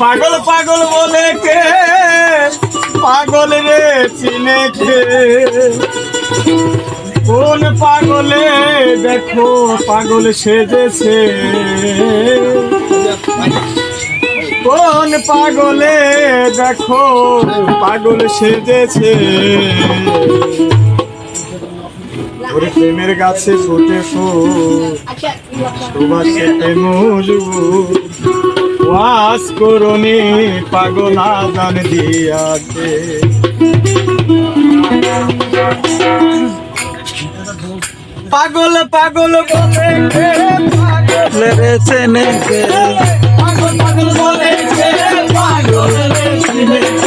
পাগল পাগল বলে কে? পাগল রে চিনে কে? কোন পাগলে দেখো পাগল সেজেছে। কোন পাগলে দেখো পাগল সেজেছে। ওর প্রেমের গাছে ফুটে ফুল সুবাসে মজবুত। ওয়াস করুনি পাগল আদান দিয়াছে পাগল পাগল বলে পাগল রে চেনে পাগল পাগল বলে পাগল রে চিনেছে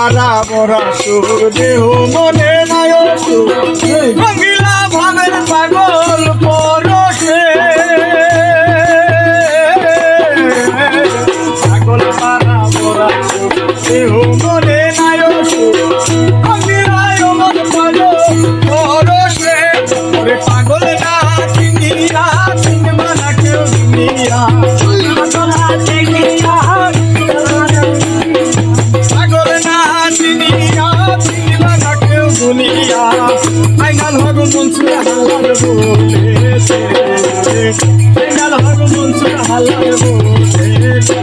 পারা বরা সুর দেহ মনে নায় সুর রঙিলা ভাবের পাগল দুনিয়া। ফাইনাল হগ মনসুর হালাল বলেছে ফাইনাল হগ মনসুর হালাল বলেছে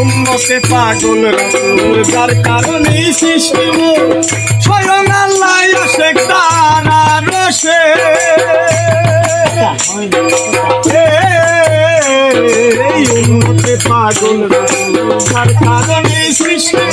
উম্মতে পাগল রসুল যার কারণে সৃষ্টি স্বয়ং আল্লাহ আসে, তারা রসে পাগল রসুল যার কারণে সৃষ্টি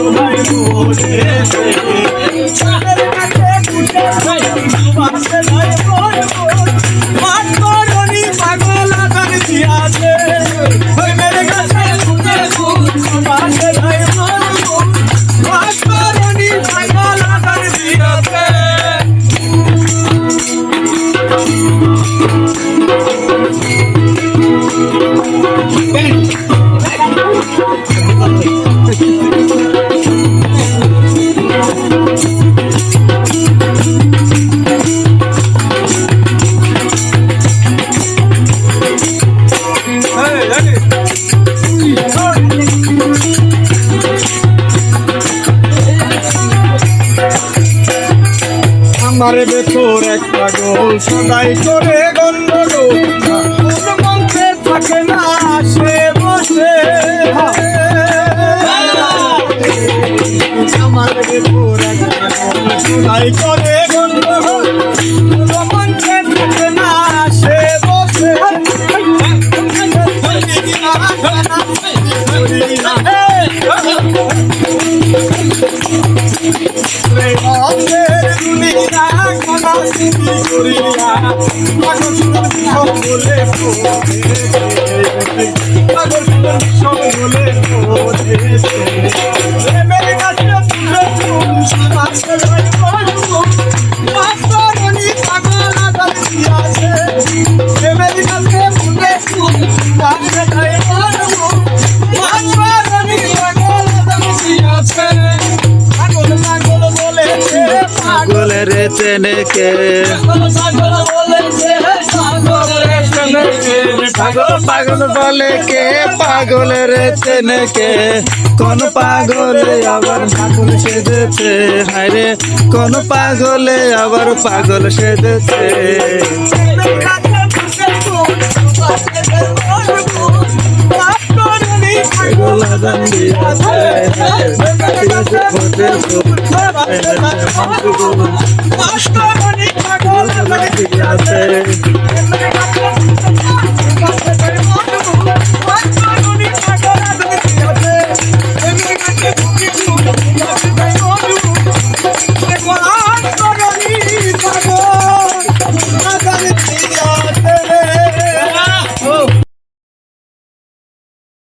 প্রেম শোধাই মোদেশে আমার ভেতর এক পাগল সদাই করে কোন মন্ত্রে থাকে না, সে বসে আমার ভেতর এক করে বলে পাগল পাগলের চেনেকে পাগল বলে কে? পাগলের চেনেকে কোন পাগলে আবার পাগল সেজেছে? হায়রে কোন পাগলে আবার পাগল সেজেছে? পাগল আছে